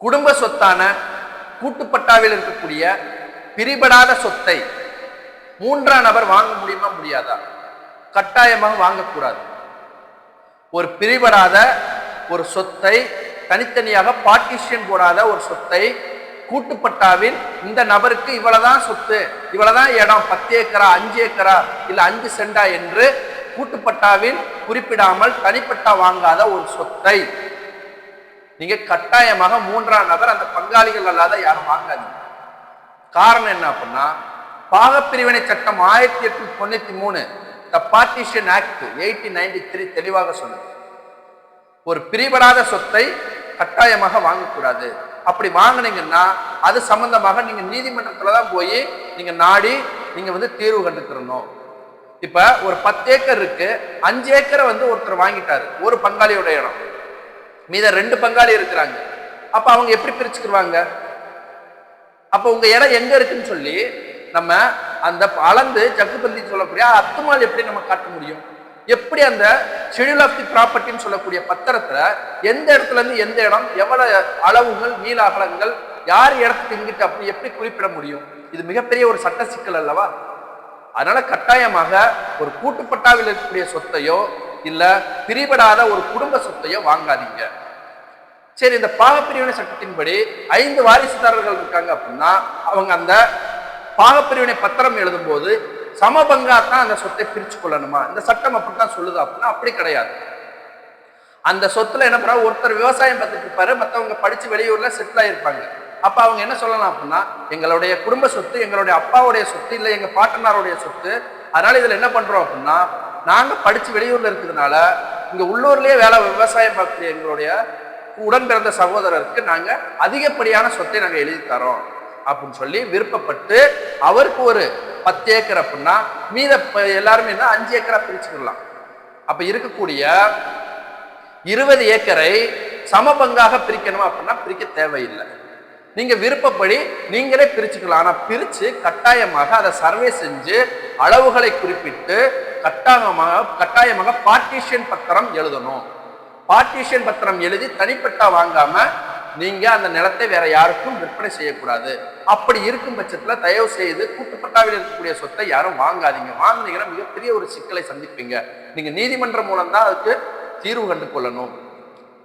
குடும்ப சொத்தான கூட்டுப்பட்டாவில் இருக்கக்கூடிய பிரிபடாத சொத்தை மூன்றாம் நபர் வாங்க முடியுமா முடியாதா? கட்டாயமாக வாங்கக்கூடாது. ஒரு பிரிபடாத ஒரு சொத்தை தனித்தனியாக பார்ட்டிஷன் போடாத ஒரு சொத்தை கூட்டுப்பட்டாவில் இந்த நபருக்கு இவ்வளவுதான் சொத்து இவ்வளவுதான் இடம் பத்து ஏக்கரா அஞ்சு ஏக்கரா இல்ல அஞ்சு சென்டா என்று கூட்டுப்பட்டாவில் குறிப்பிடாமல் தனிப்பட்டா வாங்காத ஒரு சொத்தை நீங்க கட்டாயமாக மூன்றாம் நபர் அந்த பங்காளிகள் அல்லாத யாரும் வாங்காதீங்க. காரணம் என்ன அப்படின்னா பாகப்பிரிவினை சட்டம் ஆயிரத்தி எட்நூத்தி தொண்ணூத்தி மூணு the partition act eighteen ninety three தெளிவாக சொல்லுது ஒரு பிரிபடாத சொத்தை கட்டாயமாக வாங்கக்கூடாது. அப்படி வாங்கினீங்கன்னா அது சம்பந்தமாக நீங்க நீதிமன்றத்துல தான் போய் நீங்க நாடி நீங்க வந்து தீர்வு கண்டுக்கிறணும். இப்ப ஒரு பத்து ஏக்கர் இருக்கு அஞ்சு ஏக்கரை வந்து ஒருத்தர் வாங்கிட்டாரு ஒரு பங்காளியோட இடம். மீத ரெண்டு பங்காளி இருக்கிறாங்க. அப்ப அவங்க எப்படி பிரிச்சுக்கிடுவாங்க அப்ப உங்க இடம் எங்க இருக்குன்னு சொல்லி நம்ம அந்த அளந்து சக்குப்பந்தி சொல்லக்கூடிய அத்துமால் எப்படி நம்ம காட்ட முடியும்? எப்படி அந்த ஷெடியூல் ஆஃப் தி ப்ராப்பர்ட்டின்னு சொல்லக்கூடிய பத்திரத்துல எந்த இடத்துல இருந்து எந்த இடம் எவ்வளவு அளவுகள் நீள அகலங்கள் யார் இடத்துக்கு இங்கிட்டு அப்படி எப்படி குறிப்பிட முடியும்? இது மிகப்பெரிய ஒரு சட்ட சிக்கல் அல்லவா? அதனால கட்டாயமாக ஒரு கூட்டுப்பட்டாவில் இருக்கக்கூடிய சொத்தையோ இல்லை பிரிபடாத ஒரு குடும்ப சொத்தையோ வாங்காதீங்க. சரி இந்த பாகப்பிரிவினை சட்டத்தின்படி ஐந்து வாரிசுதாரர்கள் இருக்காங்க அப்படின்னா அவங்க அந்த பாகப்பிரிவினை பத்திரம் எழுதும்போது சமபங்கா தான் அந்த சொத்தை பிரித்து கொள்ளணுமா? இந்த சட்டம் அப்படித்தான் சொல்லுது அப்படின்னா அப்படி கிடையாது. அந்த சொத்துல என்ன பண்ணா ஒருத்தர் விவசாயம் பார்த்துட்டு இருப்பாரு மற்றவங்க படிச்சு வெளியூர்ல செட்டில் ஆயிருப்பாங்க. அப்ப அவங்க என்ன சொல்லலாம் அப்படின்னா எங்களுடைய குடும்ப சொத்து எங்களுடைய அப்பாவுடைய சொத்து இல்லை எங்க பாட்டனாருடைய சொத்து அதனால இதுல என்ன பண்றோம் அப்படின்னா நாங்கள் படித்து வெளியூரில் இருக்கிறதுனால இங்கே உள்ளூர்லேயே வேலை விவசாயம் பார்க்கக்கூடிய எங்களுடைய உடன் பிறந்த சகோதரருக்கு நாங்கள் அதிகப்படியான சொத்தை நாங்கள் எழுதி தரோம் அப்படின்னு சொல்லி விருப்பப்பட்டு அவருக்கு ஒரு பத்து ஏக்கர் அப்படின்னா மீத எல்லாருமே என்ன அஞ்சு ஏக்கரா பிரிச்சுக்கலாம். அப்போ இருக்கக்கூடிய இருபது ஏக்கரை சமபங்காக பிரிக்கணும் அப்படின்னா பிரிக்க தேவையில்லை. நீங்கள் விருப்பப்படி நீங்களே பிரிச்சுக்கலாம். ஆனால் பிரித்து கட்டாயமாக அதை சர்வே செஞ்சு அளவுகளை குறிப்பிட்டு கட்டாயமாக கட்டாயமாக பார்ட்டிஷன் பத்திரம் எழுதணும். பார்ட்டிஷன் பத்திரம் எழுதி தனிப்பட்டா வாங்காம நீங்க அந்த நிலத்தை வேற யாருக்கும் விற்பனை செய்யக்கூடாது. அப்படி இருக்கும் பட்சத்துல தயவு செய்து கூட்டுப்பட்டாவில் இருக்கக்கூடிய சொத்தை யாரும் வாங்காதீங்க. வாங்கினீங்கன்னா மிகப்பெரிய ஒரு சிக்கலை சந்திப்பீங்க. நீங்க நீதிமன்றம் மூலம் தான் அதுக்கு தீர்வு கண்டு கொள்ளணும்